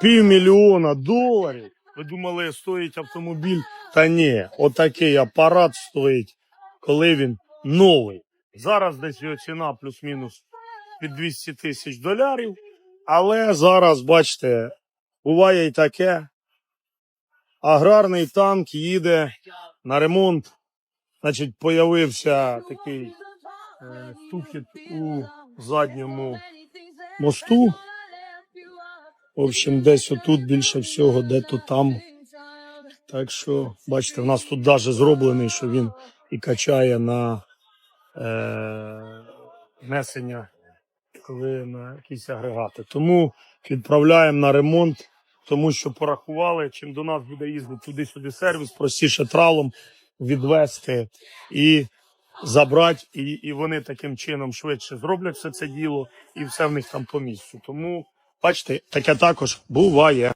півмільйона доларів. Ви думали, стоїть автомобіль? Та ні, отакий апарат стоїть, коли він новий. Зараз десь його ціна плюс-мінус від 200 тисяч доларів. Але зараз, бачите, буває і таке. Аграрний танк їде на ремонт. Значить, появився такий е, стукіт у задньому мосту. В общем, десь отут більше всього, де то там. Так що, бачите, в нас тут навіть зроблений, що він і качає на е, несення, коли на якісь агрегати. Тому відправляємо на ремонт, тому що порахували, чим до нас буде їздити туди-сюди сервіс, простіше тралом відвести і забрати, і, і вони таким чином швидше зроблять все це діло, і все в них там по місцю. Тому, бачите, таке також буває.